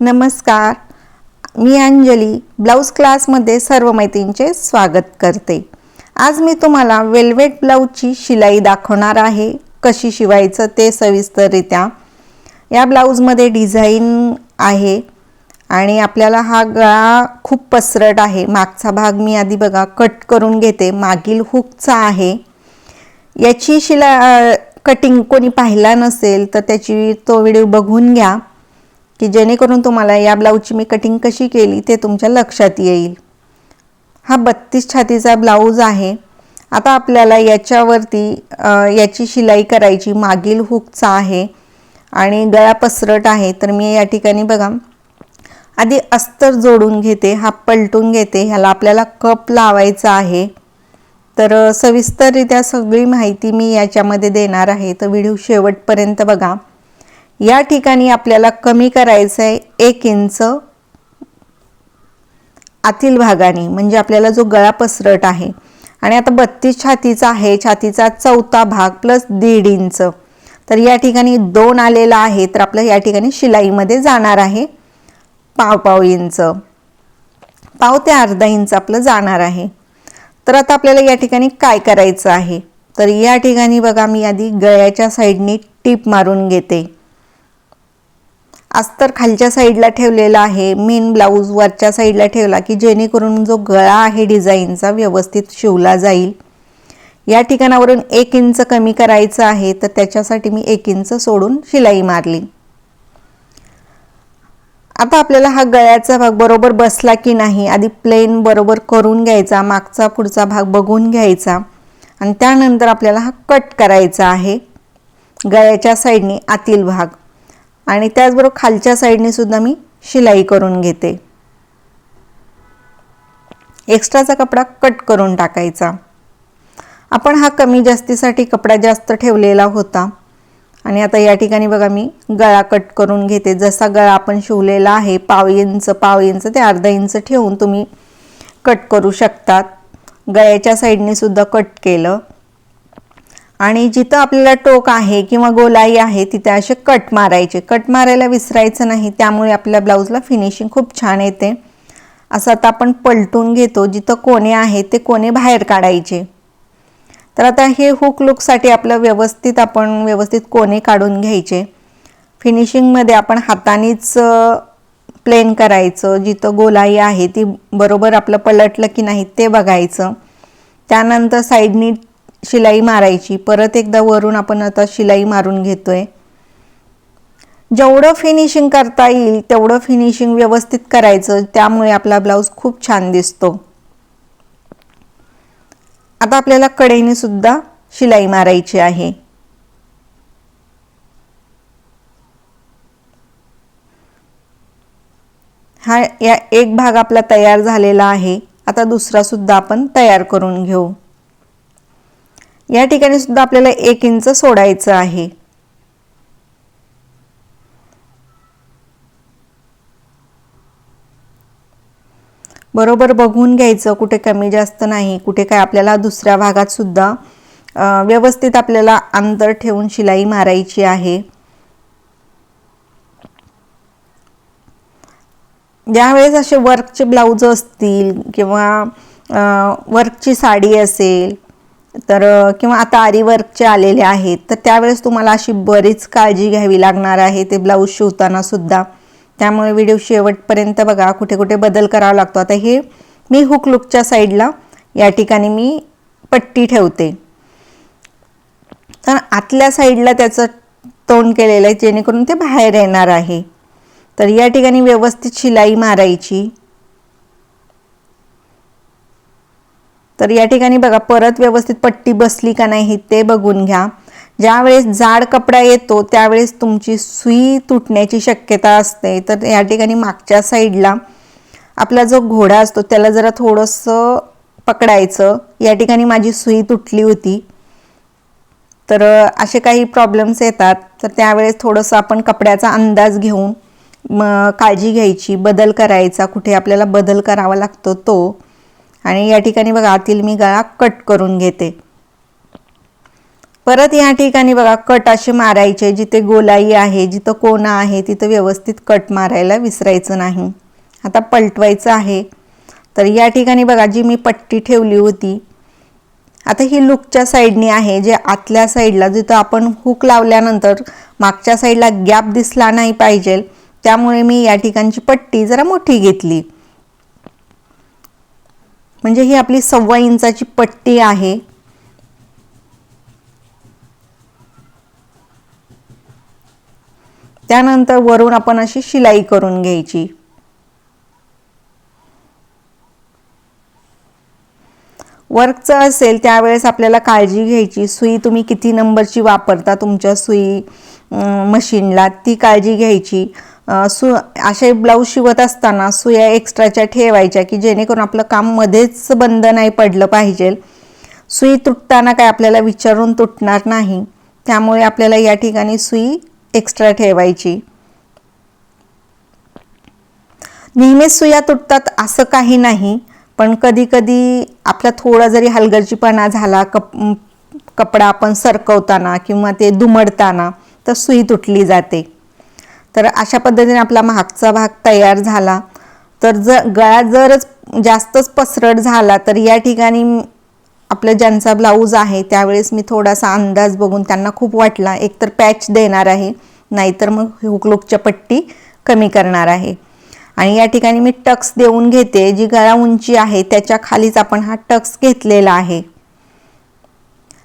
नमस्कार. मी अंजली ब्लाऊज क्लासमध्ये सर्व मैत्रिणींचे स्वागत करते. आज मी तुम्हाला वेल्वेट ब्लाऊजची शिलाई दाखवणार आहे. कशी शिवायचं ते सविस्तररित्या. या ब्लाऊजमध्ये डिझाईन आहे आणि आपल्याला हा गळा खूप पसरट आहे. मागचा भाग मी आधी बघा कट करून घेते. मागील हुकचा आहे. याची शिला कटिंग कोणी पाहिला नसेल तर त्याची तो व्हिडिओ बघून घ्या. की जेणेकरून तुम्हाला या ब्लाऊजची मी कटिंग कशी केली ते तुमच्या लक्षात येईल. हा बत्तीस छातीचा ब्लाऊज आहे. आता आपल्याला याच्यावरती याची शिलाई करायची मागील हुकचा आहे आणि गळा पसरट आहे. तर मी या ठिकाणी बघा आधी अस्तर जोडून घेते हा पलटून घेते ह्याला आपल्याला कप लावायचा आहे. तर सविस्तररित्या सगळी माहिती मी याच्यामध्ये देणार आहे. तर व्हिडिओ शेवटपर्यंत बघा. या ठिकाणी आपल्याला कमी करायचं आहे एक इंच आतील भागाने म्हणजे आपल्याला जो गळा पसरट आहे. आणि आता बत्तीस छातीचा आहे छातीचा चौथा भाग प्लस दीड इंच. तर या ठिकाणी दोन आलेला आहे तर आपलं या ठिकाणी शिलाईमध्ये जाणार आहे पाव पाव इंच. पाव ते अर्धा इंच आपलं जाणार आहे. तर आता आपल्याला या ठिकाणी काय करायचं आहे? तर या ठिकाणी बघा मी आधी गळ्याच्या साईडनी टीप मारून घेते. अस्तर खालच्या साईडला ठेवलेला आहे. मेन ब्लाऊज वरच्या साईडला ठेवला की जेणेकरून जो गळा आहे डिझाईनचा व्यवस्थित शिवला जाईल. या ठिकाणावरून एक इंच कमी करायचं आहे तर त्याच्यासाठी मी एक इंच सोडून शिलाई मारली. आता आपल्याला हा गळ्याचा भाग बरोबर बसला की नाही आधी प्लेन बरोबर करून घ्यायचा मागचा पुढचा भाग बघून घ्यायचा आणि त्यानंतर आपल्याला हा कट करायचा आहे. गळ्याच्या साईडने आतील भाग. आणि त्याचबरोबर खालच्या साईडने सुद्धा मी शिलाई करून घेते. एक्स्ट्राचा कपडा कट करून टाकायचा. आपण हा कमी जास्तीसाठी कपडा जास्त ठेवलेला होता. आणि आता या ठिकाणी बघा मी गळा कट करून घेते. जसा गळा आपण शिवलेला आहे पाव इंच पाव इंच ते अर्धा इंच ठेवून तुम्ही कट करू शकतात. गळ्याच्या साईडने सुद्धा कट केलं. आणि जिथं आपल्याला टोक आहे किंवा गोलाई आहे तिथे असे कट मारायचे. कट मारायला विसरायचं नाही त्यामुळे आपल्या ब्लाऊजला फिनिशिंग खूप छान येते. असं आता आपण पलटून घेतो जिथं कोणे आहे ते कोणे बाहेर काढायचे. तर आता हे हुक लुकसाठी आपलं व्यवस्थित आपण व्यवस्थित कोणे काढून घ्यायचे. फिनिशिंगमध्ये आपण हातानेच प्लेन करायचं. जिथं गोलाई आहे ती बरोबर आपलं पलटलं की नाही ते बघायचं. त्यानंतर साईडनी शिलाई मारायची. परत एकदा वरून आपण आता शिलाई मारून घेतोय. जेवढं फिनिशिंग करता येईल तेवढं फिनिशिंग व्यवस्थित करायचं. त्यामुळे आपला ब्लाऊज खूप छान दिसतो. आता आपल्याला कडेने सुद्धा शिलाई मारायची आहे. हा या एक भाग आपला तयार झालेला आहे. आता दुसरा सुद्धा आपण तयार करून घेऊ. या ठिकाणी सुद्धा आपल्याला एक इंच सोडायचं आहे. बरोबर बघून घ्यायचं कुठे कमी जास्त नाही कुठे काय आपल्याला दुसऱ्या भागात सुद्धा व्यवस्थित आपल्याला अंतर ठेवून शिलाई मारायची आहे. ज्यावेळेस असे वर्कचे ब्लाऊज असतील किंवा वर्कची साडी असेल तर किंवा आता आरीवर्कचे आलेले आहेत तर त्यावेळेस तुम्हाला अशी बरीच काळजी घ्यावी लागणार आहे ते ब्लाऊज शिवताना सुद्धा. त्यामुळे व्हिडिओ शेवटपर्यंत बघा कुठे कुठे बदल करावा लागतो. आता हे मी हुक लुकच्या साईडला या ठिकाणी मी पट्टी ठेवते. तर आतल्या साईडला त्याचं तोंड केलेलं आहे जेणेकरून ते बाहेर येणार आहे. तर या ठिकाणी व्यवस्थित शिलाई मारायची. तर या ठिकाणी बघा परत व्यवस्थित पट्टी बसली का नाही ते बघून घ्या. ज्यावेळेस जाड कपडा येतो त्यावेळेस तुमची सुई तुटण्याची शक्यता असते. तर या ठिकाणी मागच्या साईडला आपला जो घोडा असतो त्याला जरा थोडंसं पकडायचं. या ठिकाणी माझी सुई तुटली होती. तर असे काही प्रॉब्लेम्स येतात. तर त्यावेळेस थोडंसं आपण कपड्याचा अंदाज घेऊन म काळजी घ्यायची बदल करायचा कुठे आपल्याला बदल करावा लागतो तो. आणि या ठिकाणी बघा आतील मी गळा कट करून घेते. परत या ठिकाणी बघा कट असे मारायचे जिथे गोलाई आहे जिथं कोणा आहे तिथं व्यवस्थित कट मारायला विसरायचं नाही. आता पलटवायचं आहे. तर या ठिकाणी बघा जी मी पट्टी ठेवली होती आता ही लुकच्या साईडनी आहे जे आतल्या साईडला जिथं आपण हुक लावल्यानंतर मागच्या साईडला गॅप दिसला नाही पाहिजे त्यामुळे मी या ठिकाणची पट्टी जरा मोठी घेतली. म्हणजे ही आपली सव्वा इंचाची पट्टी आहे. त्यानंतर वरून आपण अशी शिलाई करून घ्यायची. वर्कचं असेल त्यावेळेस आपल्याला काळजी घ्यायची. सुई तुम्ही किती नंबरची वापरता तुमच्या सुई मशीनला ती काळजी घ्यायची. सु असे ब्लाऊज शिवत असताना सुया एक्स्ट्राच्या ठेवायच्या की जेणेकरून आपलं काम मध्येच बंद नाही पडलं पाहिजे. सुई तुटताना काय आपल्याला विचारून तुटणार नाही. त्यामुळे आपल्याला या ठिकाणी सुई एक्स्ट्रा ठेवायची. नेहमीच सुया तुटतात असं काही नाही पण कधी कधी आपला थोडा जरी हलगर्जीपणा झाला कप कपडा आपण सरकवताना किंवा ते दुमडताना तर सुई तुटली जाते. तर अशा पद्धतीने आपला मागचा भाग तयार झाला. तर जर गळा जरच जास्तच पसरट झाला तर या ठिकाणी आपलं ज्यांचा ब्लाऊज आहे त्यावेळेस मी थोडासा अंदाज बघून त्यांना खूप वाटला एकतर पॅच देणार आहे नाहीतर मग हुकलुकच्या पट्टी कमी करणार आहे. आणि या ठिकाणी मी टक्स देऊन घेते जी गळा उंची आहे त्याच्या खालीच आपण हा टक्स घेतलेला आहे.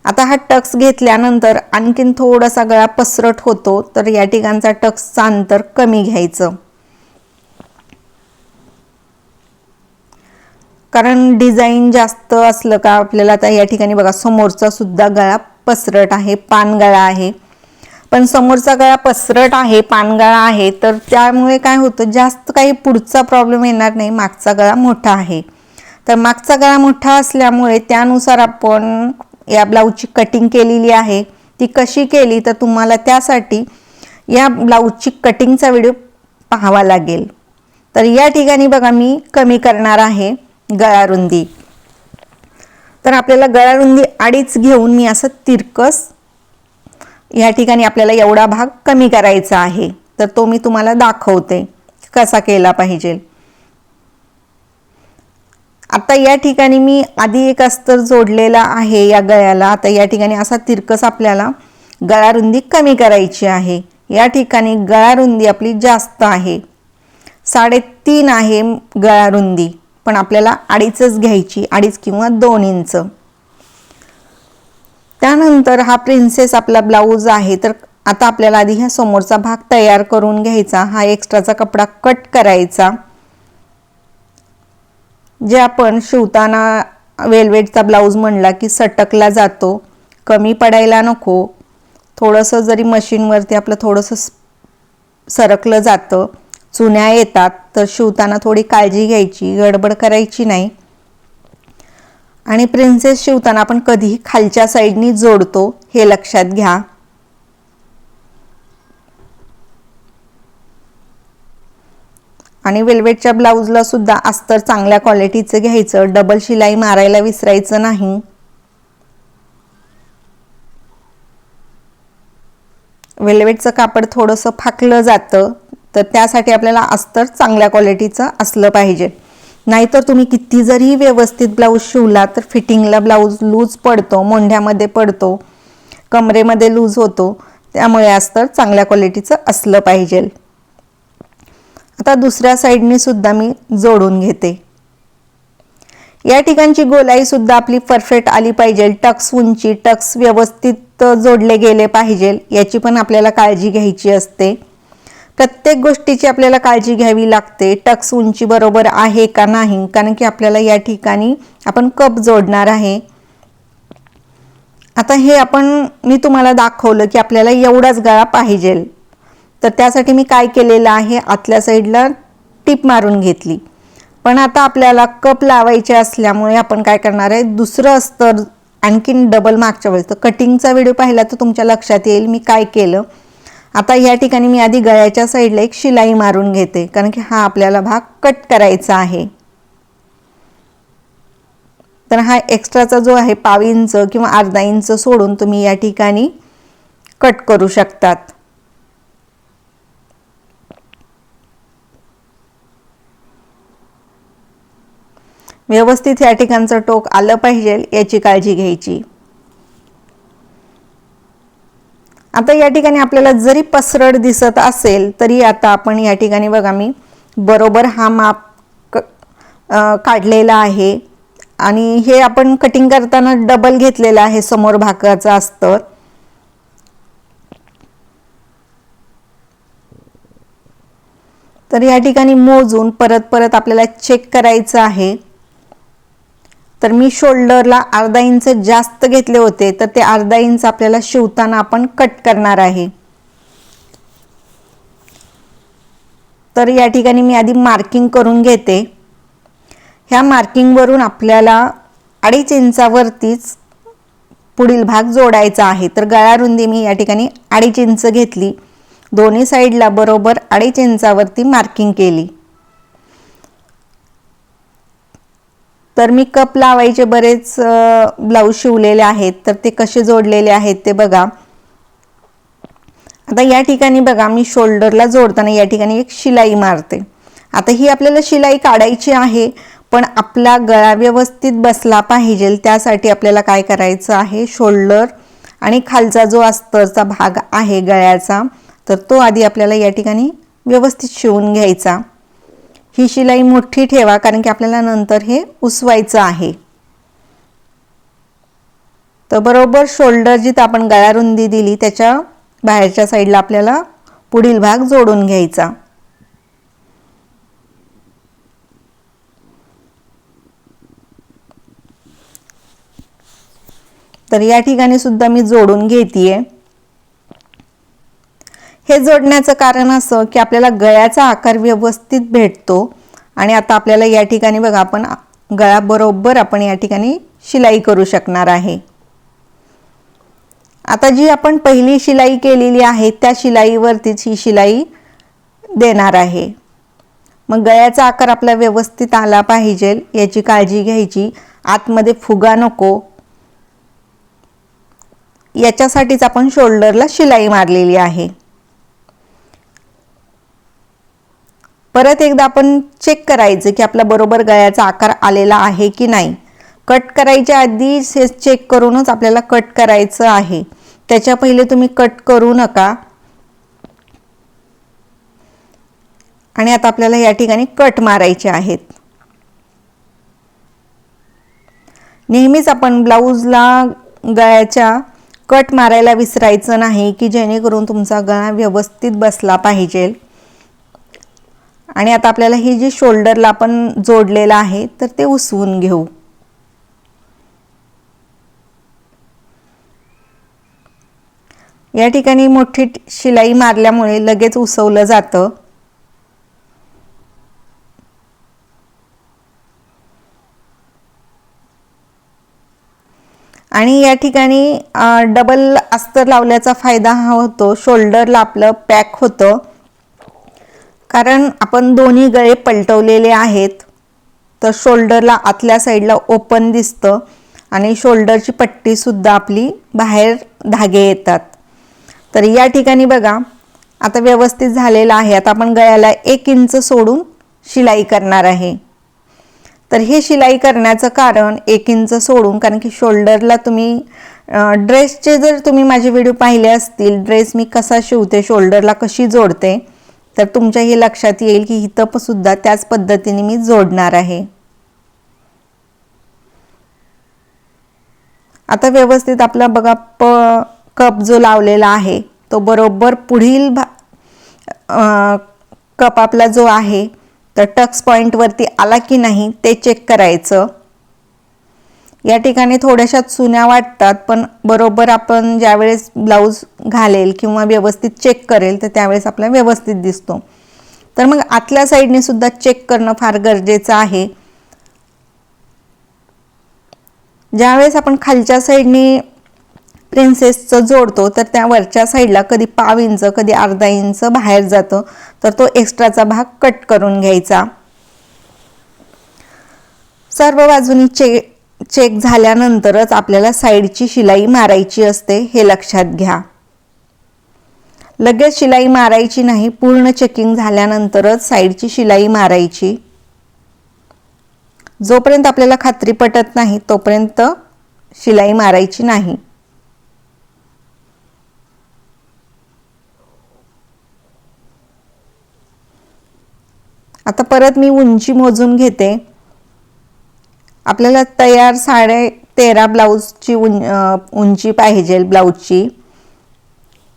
आता हा टक्स घेतल्यानंतर आणखीन थोडासा गळा पसरट होतो तर या ठिकाणचा टक्सचा अंतर कमी घ्यायचं. कारण डिझाईन जास्त असलं का आपल्याला आता या ठिकाणी बघा समोरचा सुद्धा गळा पसरट आहे पानगळा आहे. पण समोरचा गळा पसरट आहे पानगळा आहे तर त्यामुळे काय होतं जास्त काही पुढचा प्रॉब्लेम येणार नाही मागचा गळा मोठा आहे. तर मागचा गळा मोठा असल्यामुळे त्यानुसार आपण या ब्लाऊजची कटिंग केलेली आहे. ती कशी केली तर तुम्हाला त्यासाठी या ब्लाऊजची कटिंगचा व्हिडिओ पाहावा लागेल. तर या ठिकाणी बघा मी कमी करणार आहे गळारुंदी. तर आपल्याला गळारुंदी अडीच घेऊन मी असं तिरकस या ठिकाणी आपल्याला एवढा भाग कमी करायचा आहे. तर तो मी तुम्हाला दाखवते कसा केला पाहिजे. आता या ठिकाणी मी आधी एक अस्तर जोडलेला आहे या गळ्याला. आता या ठिकाणी असा तिरकस आपल्याला गळारुंदी कमी करायची आहे. या ठिकाणी गळारुंदी आपली जास्त आहे. साडेतीन आहे गळारुंदी पण आपल्याला अडीचच घ्यायची अडीच किंवा दोन इंच. त्यानंतर हा प्रिन्सेस आपला ब्लाऊज आहे तर आता आपल्याला आधी ह्या समोरचा भाग तयार करून घ्यायचा. हा एक्स्ट्राचा कपडा कट करायचा. जे आपण शिवताना वेलवेटचा ब्लाऊज म्हणला की सटकला जातो कमी पडायला नको थोडंसं जरी मशीनवरती आपलं थोडंसं सरकलं जातं चुन्या येतात तर शिवताना थोडी काळजी घ्यायची गडबड करायची नाही. आणि प्रिन्सेस शिवताना आपण कधीही खालच्या साईडनी जोडतो हे लक्षात घ्या. आणि वेल्वेटच्या ब्लाऊजला सुद्धा अस्तर चांगल्या क्वालिटीचं घ्यायचं डबल शिलाई मारायला विसरायचं नाही. वेल्वेटचं कापड थोडंसं फाकलं जातं तर त्यासाठी आपल्याला अस्तर चांगल्या क्वालिटीचं असलं पाहिजे. नाहीतर तुम्ही किती जरी व्यवस्थित ब्लाऊज शिवला तर फिटिंगला ब्लाऊज लूज पडतो मोंढ्यामध्ये पडतो कमरेमध्ये लूज होतो. त्यामुळे अस्तर चांगल्या क्वालिटीचं असलं पाहिजे. आता दुसऱ्या साईडने सुद्धा मी जोडून घेते. या ठिकाणची गोलाई सुद्धा आपली परफेक्ट आली पाहिजे. टक्स उंची टक्स व्यवस्थित जोडले गेले पाहिजे याची पण आपल्याला काळजी घ्यायची असते. प्रत्येक गोष्टीची आपल्याला काळजी घ्यावी लागते. टक्स उंची बरोबर आहे का नाही? कारण की आपल्याला या ठिकाणी आपण कप जोडणार आहे. आता हे आपण मी तुम्हाला दाखवलं की आपल्याला एवढाच गळा पाहिजे तर त्यासाठी मी काय केलेलं आहे? आतल्या साईडला टीप मारून घेतली. पण आता आपल्याला कप लावायचे असल्यामुळे आपण काय करणार आहे? दुसरं अस्तर आणखीन डबल मागच्या वेळेस. तर कटिंगचा व्हिडिओ पाहिला तर तुमच्या लक्षात येईल मी काय केलं. आता या ठिकाणी मी आधी गळ्याच्या साईडला एक शिलाई मारून घेते कारण की हा आपल्याला भाग कट करायचा आहे. तर हा एक्स्ट्राचा जो आहे पाव इंच किंवा अर्धा इंच सोडून तुम्ही या ठिकाणी कट करू शकतात. व्यवस्थित या ठिकाणचं टोक आलं पाहिजे याची काळजी घ्यायची. आता या ठिकाणी आपल्याला जरी पसरड दिसत असेल तरी आता आपण या ठिकाणी बघा मी बरोबर हा माप काढलेला आहे. आणि हे आपण कटिंग करताना डबल घेतलेलं आहे समोर भाकाचं अस्तर. तर या ठिकाणी मोजून परत परत आपल्याला चेक करायचं आहे. तर मी शोल्डरला अर्धा इंच जास्त घेतले होते तर ते अर्धा इंच आपल्याला शिवताना आपण कट करणार आहे. तर या ठिकाणी मी आधी मार्किंग करून घेते. ह्या मार्किंगवरून आपल्याला अडीच इंचावरतीच पुढील भाग जोडायचा आहे. तर गळा रुंदी मी या ठिकाणी अडीच इंच घेतली. दोन्ही साईडला बरोबर अडीच इंचावरती मार्किंग केली. तर मी कप लावायचे बरेच ब्लाऊज शिवलेले आहेत तर ते कसे जोडलेले आहेत ते बघा. आता या ठिकाणी बघा मी शोल्डरला जोडताना या ठिकाणी एक शिलाई मारते. आता ही आपल्याला शिलाई काढायची आहे पण आपला गळा व्यवस्थित बसला पाहिजे त्यासाठी आपल्याला काय करायचं आहे? शोल्डर आणि खालचा जो अस्तरचा भाग आहे गळ्याचा तर तो आधी आपल्याला या ठिकाणी व्यवस्थित शिवून घ्यायचा. ही शिलाई मोठी ठेवा कारण की आपल्याला नंतर हे उसवायचं आहे. तर बरोबर शोल्डर जिथं आपण गळा रुंदी दिली त्याच्या बाहेरच्या साईडला आपल्याला पुढील भाग जोडून घ्यायचा. तर या ठिकाणी सुद्धा मी जोडून घेते हे जोडण्याचं कारण असं की आपल्याला गळ्याचा आकार व्यवस्थित भेटतो. आणि आता आपल्याला या ठिकाणी बघा आपण गळा बरोबर आपण या ठिकाणी शिलाई करू शकणार आहे. आता जी आपण पहिली शिलाई केलेली आहे त्या शिलाईवरतीच ही शिलाई देणार आहे. मग गळ्याचा आकार आपला व्यवस्थित आला पाहिजे याची काळजी घ्यायची. आतमध्ये फुगा नको. याच्यासाठीच आपण शोल्डरला शिलाई मारलेली आहे. परत एकदा आपण चेक करायचं की आपला बरोबर गळ्याचा आकार आलेला आहे की नाही. कट करायच्या आधी हे चेक करूनच आपल्याला कट करायचं आहे. त्याच्या पहिले तुम्ही कट करू नका. आणि आता आपल्याला या ठिकाणी कट मारायचे आहेत. नेहमीच आपण ब्लाऊजला गळ्याच्या कट मारायला विसरायचं नाही की जेणेकरून तुमचा गळा व्यवस्थित बसला पाहिजे. आणि आता आपल्याला हे जी शोल्डरला आपण जोडलेलं आहे तर ते उसवून घेऊ. या ठिकाणी मोठी शिलाई मारल्यामुळे लगेच उसवलं जातं. आणि या ठिकाणी डबल अस्तर लावल्याचा फायदा हा होतो. शोल्डरला आपलं पॅक होतं. कारण आपण दोन्ही गळे पलटवलेले आहेत तर शोल्डरला आतल्या साईडला ओपन दिसतं आणि शोल्डरची पट्टीसुद्धा आपली बाहेर धागे येतात. तर या ठिकाणी बघा आता व्यवस्थित झालेलं आहे. आता आपण गळ्याला एक इंच सोडून शिलाई करणार आहे. तर हे शिलाई करण्याचं कारण एक इंच सोडून कारण की शोल्डरला तुम्ही ड्रेसचे जर तुम्ही माझे व्हिडिओ पाहिले असतील ड्रेस मी कसा शिवते शोल्डरला कशी जोडते तर तुमच्या हे लक्षात येईल की इथं सुद्धा त्याच पद्धतीने मी जोडणार आहे. आता व्यवस्थित आपला बघा प कप जो लावलेला आहे तो बरोबर पुढील भा कप आपला जो आहे तर टक्स पॉईंटवरती आला की नाही ते चेक करायचं. या ठिकाणी थोड्याशा चुन्या वाटतात पण बरोबर आपण ज्यावेळेस ब्लाऊज घालेल किंवा व्यवस्थित चेक करेल तर त्यावेळेस आपल्याला व्यवस्थित दिसतो. तर मग आतल्या साईडने सुद्धा चेक करणं फार गरजेचं आहे. ज्यावेळेस आपण खालच्या साईडने प्रिन्सेसचं जोडतो तर त्या वरच्या साईडला कधी पाव इंच कधी अर्धा इंच बाहेर जातं तर तो एक्स्ट्राचा भाग कट करून घ्यायचा. सर्व बाजूनी चे चेक झाल्यानंतरच आपल्याला साईडची शिलाई मारायची असते हे लक्षात घ्या. लगेच शिलाई मारायची नाही पूर्ण चेकिंग झाल्यानंतरच साईडची शिलाई मारायची. जोपर्यंत आपल्याला खात्री पटत नाही तोपर्यंत शिलाई मारायची नाही. आता परत मी उंची मोजून घेते. आपल्याला तयार साडे तेरा ब्लाऊजची उं उंची पाहिजे ब्लाऊजची.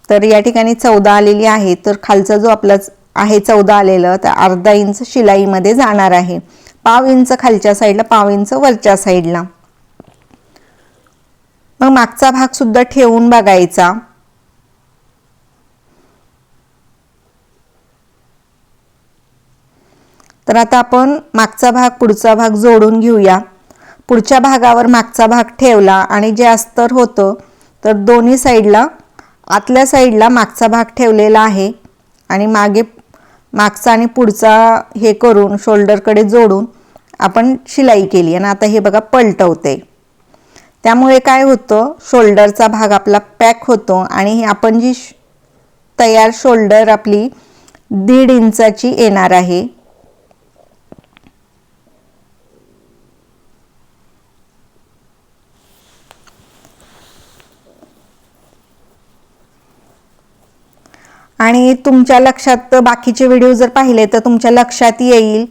तर या ठिकाणी चौदा आलेली आहे. तर खालचा जो आपला आहे चौदा आलेलं तर अर्धा इंच शिलाईमध्ये जाणार आहे. पाव इंच खालच्या साईडला पाव इंच वरच्या साईडला. मग मागचा भाग सुद्धा ठेवून बघायचा. तर आता आपण मागचा भाग पुढचा भाग जोडून घेऊया. पुढच्या भागावर मागचा भाग ठेवला आणि जे अस्तर होतं तर दोन्ही साईडला आतल्या साईडला मागचा भाग ठेवलेला आहे. आणि मागे मागचा आणि पुढचा हे करून शोल्डरकडे जोडून आपण शिलाई केली. आणि आता हे बघा पलटवते. त्यामुळे काय होतं शोल्डरचा भाग आपला पॅक होतो आणि आपण जी तयार शोल्डर आपली दीड इंचाची येणार आहे. आणि तुमच्या लक्षात बाकीचे व्हिडिओ जर पाहिले तर तुमच्या लक्षात येईल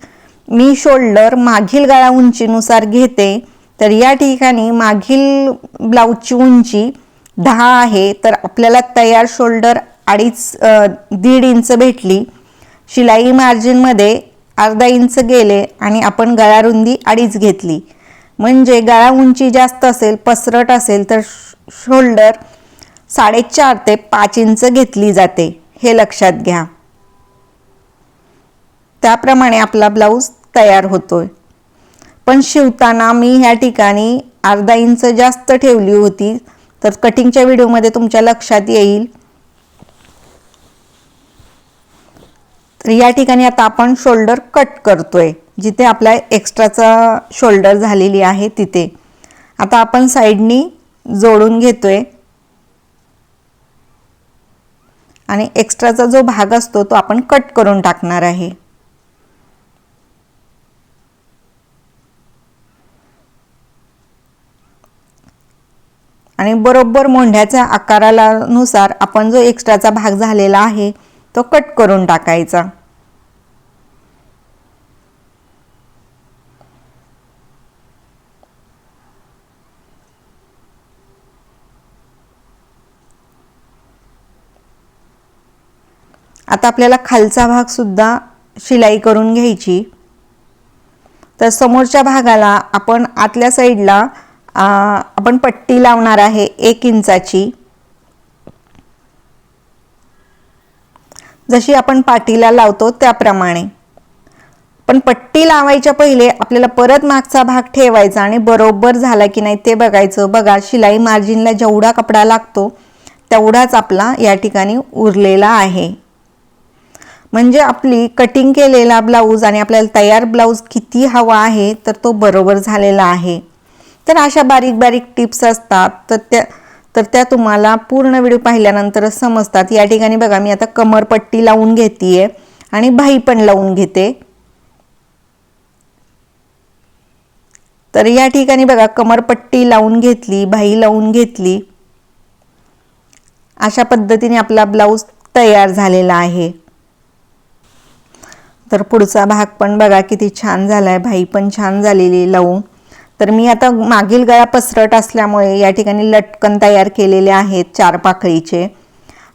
मी शोल्डर मागील गळा उंचीनुसार घेते तर या ठिकाणी मागील ब्लाऊजची उंची दहा आहे तर आपल्याला तयार शोल्डर अडीच दीड इंच भेटली. शिलाई मार्जिनमध्ये अर्धा इंच गेले आणि आपण गळा रुंदी अडीच घेतली. म्हणजे गळा उंची जास्त असेल पसरट असेल तर शोल्डर साडेचार ते पाच इंच घेतली जाते. हे लक्षात घ्या. त्याप्रमाणे आपला ब्लाऊज तयार होतोय. पण शिवताना मी ह्या ठिकाणी अर्धा इंच जास्त ठेवली होती तर कटिंगच्या व्हिडिओमध्ये तुमच्या लक्षात येईल. तर या ठिकाणी आता आपण शोल्डर कट करतोय जिथे आपला एक्स्ट्राचा शोल्डर झालेली आहे तिथे. आता आपण साईडनी जोडून घेतोय. आणि एक्स्ट्राचा जो भाग असतो तो आपण कट करून टाकणार आहे. आणि बरोबर मोंढ्याच्या आकाराला नुसार आपण जो एक्स्ट्राचा भाग झालेला आहे तो कट करून टाकायचा. आता आपल्याला खालचा भाग सुद्धा शिलाई करून घ्यायची. तर समोरच्या भागाला आपण आतल्या साईडला आपण पट्टी लावणार आहे एक इंचाची. जशी आपण पाटीला लावतो त्याप्रमाणे. पण पट्टी लावायच्या पहिले आपल्याला परत मागचा भाग ठेवायचा आणि बरोबर झाला की नाही ते बघायचं. बघा शिलाई मार्जिनला जेवढा कपडा लागतो तेवढाच आपला या ठिकाणी उरलेला आहे. म्हणजे आपली कटिंग केलेला ब्लाऊज आणि आपल्याला तयार ब्लाऊज किती हवा आहे तर तो बरोबर झालेला आहे. तर अशा बारीक बारीक टिप्स असतात. तर त्या तर त्या तुम्हाला पूर्ण व्हिडिओ पाहिल्यानंतरच समजतात. या ठिकाणी बघा मी आता कमरपट्टी लावून घेते आणि भाई पण लावून घेते. तर या ठिकाणी बघा कमरपट्टी लावून घेतली भाई लावून घेतली. अशा पद्धतीने आपला ब्लाऊज तयार झालेला आहे. तर पुढचा भाग पण बघा किती छान झाला आहे भाई पण छान झालेली लावून. तर मी आता मागील गळा पसरट असल्यामुळे या ठिकाणी लटकन तयार केलेले आहेत चार पाकळीचे.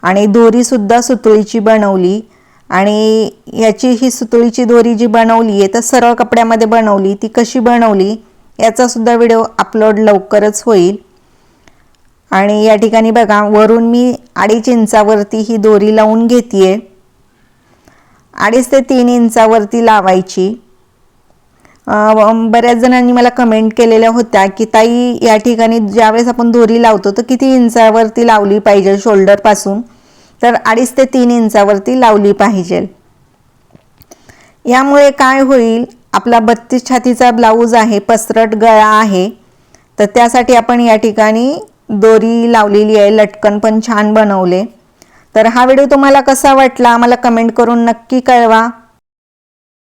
आणि दोरीसुद्धा सुतळीची बनवली. आणि याची ही सुतळीची दोरी जी बनवली आहे तर सरळ कपड्यामध्ये बनवली ती कशी बनवली याचासुद्धा व्हिडिओ अपलोड लवकरच होईल. आणि या ठिकाणी बघा वरून मी अडीच इंचावरती ही दोरी लावून घेते आहे अडीच ते तीन इंचावरती लावायची. बऱ्याच जणांनी मला कमेंट केलेल्या होत्या की ताई या ठिकाणी ज्यावेळेस आपण दोरी लावतो तर किती इंचावरती लावली पाहिजे शोल्डरपासून तर अडीच ते तीन इंचावरती लावली पाहिजे. यामुळे काय होईल आपला बत्तीस छातीचा ब्लाऊज आहे पसरट गळा आहे तर त्यासाठी आपण या ठिकाणी दोरी लावलेली आहे लटकन पण छान बनवले. तर हा व्हिडिओ तुम्हाला कसा वाटला मला कमेंट करून नक्की कळवा.